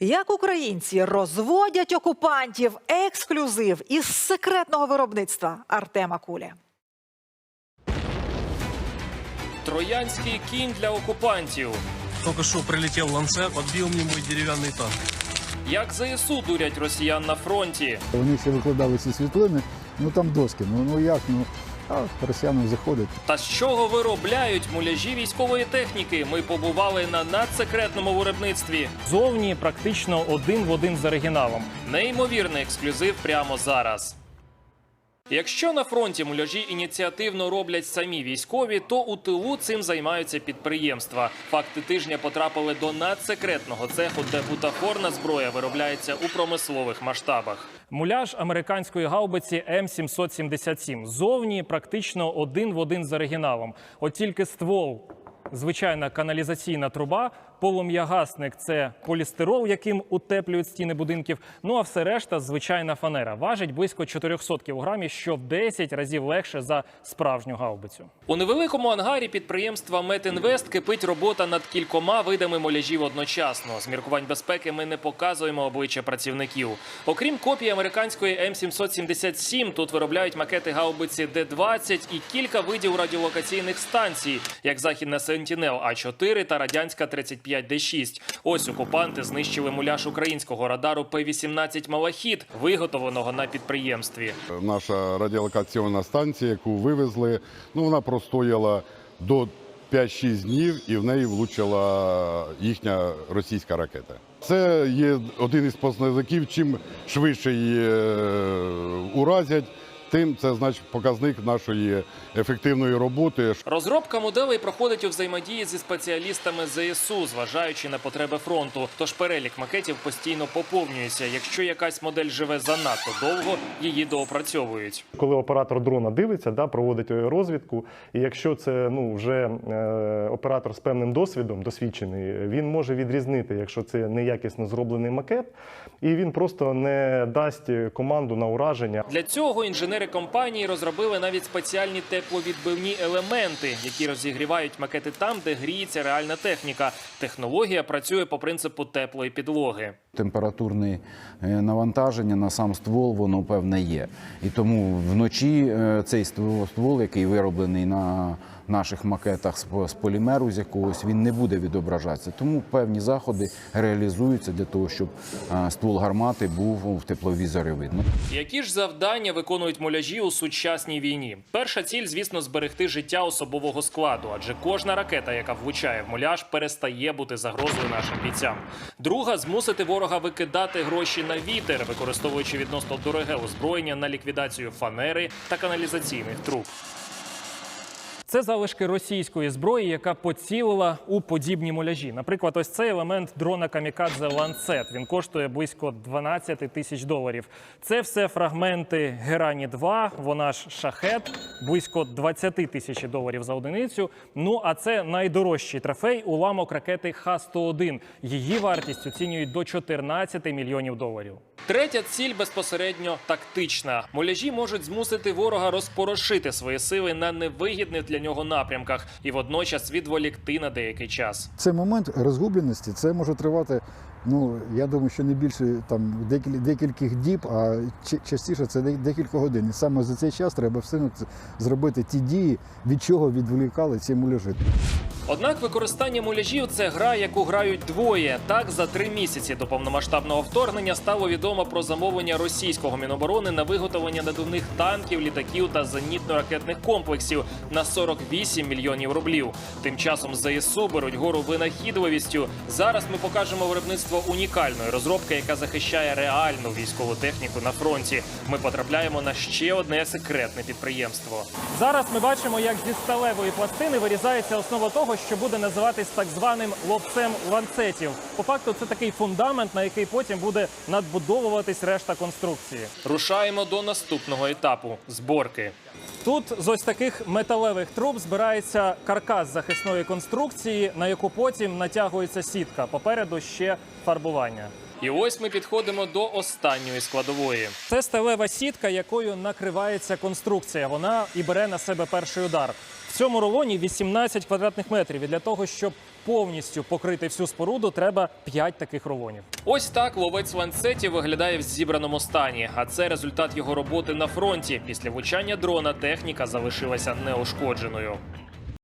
Як українці розводять окупантів ексклюзив із секретного виробництва Артема Кулі. Троянський кінь для окупантів. Только что прилетел ланцет, подбил мне мой деревянный танк. Як ЗСУ дурять росіян на фронті. Вони ще викладали ці світлини, ну там доски. Ну, ну як, ну а росіяни заходять. Та з чого виробляють муляжі військової техніки? Ми побували на надсекретному виробництві. Зовні практично один в один з оригіналом. Неймовірний ексклюзив прямо зараз. Якщо на фронті муляжі ініціативно роблять самі військові, то у тилу цим займаються підприємства. Факти тижня потрапили до надсекретного цеху, де бутафорна зброя виробляється у промислових масштабах. Муляж американської гаубиці М777. Зовні практично один в один з оригіналом. От тільки ствол. Звичайна каналізаційна труба, полум'ягасник це полістирол, яким утеплюють стіни будинків. Ну а все решта звичайна фанера. Важить близько 400 кілограмів, що в 10 разів легше за справжню гаубицю. У невеликому ангарі підприємства Метінвест кипить робота над кількома видами муляжів одночасно. З міркувань безпеки ми не показуємо обличчя працівників. Окрім копії американської М777, тут виробляють макети гаубиці Д-20 і кілька видів радіолокаційних станцій, як західна Сентінел А4 та радянська 35Д6. Ось окупанти знищили муляж українського радару П-18 Малахіт, виготовленого на підприємстві. Наша радіолокаційна станція, яку вивезли, ну вона простояла до 5-6 днів і в неї влучила їхня російська ракета. Це є один із показників. Чим швидше її е, уразять, тим це значить показник нашої ефективної роботи. Розробка моделей проходить у взаємодії зі спеціалістами ЗСУ, зважаючи на потреби фронту. Тож перелік макетів постійно поповнюється. Якщо якась модель живе занадто довго, її доопрацьовують. Коли оператор дрона дивиться, да, проводить розвідку, і якщо це ну, вже е, оператор з певним досвідом, досвідчений, він може відрізнити, якщо це неякісно зроблений макет, і він просто не дасть команду на ураження. Для цього інженери компанії розробили навіть спеціальні тепловідбивні елементи, які розігрівають макети там, де гріється реальна техніка. Технологія працює по принципу теплої підлоги. температурне е, навантаження на сам ствол, воно певне є. І тому вночі е, цей ствол, який вироблений на наших макетах з полімеру з якогось, він не буде відображатися. Тому певні заходи реалізуються для того, щоб е, ствол гармати був в тепловізорі видно. Які ж завдання виконують муляжі у сучасній війні? Перша ціль, звісно, зберегти життя особового складу, адже кожна ракета, яка влучає в муляж, перестає бути загрозою нашим бійцям. Друга змусити ворога викидати гроші на вітер, використовуючи відносно дороге озброєння на ліквідацію фанери та каналізаційних труб. Це залишки російської зброї, яка поцілила у подібні муляжі. Наприклад, ось цей елемент дрона Камікадзе Ланцет. Він коштує близько 12 тисяч доларів. Це все фрагменти Герані 2 вона ж шахет, близько 20 тисяч доларів за одиницю. Ну а це найдорожчий трофей уламок ракети Х-101. Її вартість оцінюють до 14 мільйонів доларів. Третя ціль безпосередньо тактична. Муляжі можуть змусити ворога розпорошити свої сили на невигідних для нього напрямках і водночас відволікти на деякий час. Цей момент розгубленості це може тривати. Ну я думаю, що не більше там декіль, декількох діб, а частіше це де- декілька годин. І саме за цей час треба все зробити ті дії, від чого відволікали ці муляжі. Однак використання муляжів це гра, яку грають двоє. Так за три місяці до повномасштабного вторгнення стало відомо про замовлення російського міноборони на виготовлення надувних танків, літаків та зенітно-ракетних комплексів на 48 мільйонів рублів. Тим часом ЗСУ беруть гору винахідливістю. Зараз ми покажемо виробництво унікальної розробки, яка захищає реальну військову техніку на фронті. Ми потрапляємо на ще одне секретне підприємство. Зараз ми бачимо, як зі сталевої пластини вирізається основа того, що буде називатись так званим лобцем ланцетів. По факту, це такий фундамент, на який потім буде надбудовуватись решта конструкції. Рушаємо до наступного етапу зборки. Тут з ось таких металевих труб збирається каркас захисної конструкції, на яку потім натягується сітка. Попереду ще фарбування. І ось ми підходимо до останньої складової. Це сталева сітка, якою накривається конструкція. Вона і бере на себе перший удар. В цьому рулоні 18 квадратних метрів. І для того, щоб повністю покрити всю споруду, треба 5 таких рулонів. Ось так ловець ланцеті виглядає в зібраному стані. А це результат його роботи на фронті. Після влучання дрона техніка залишилася неушкодженою.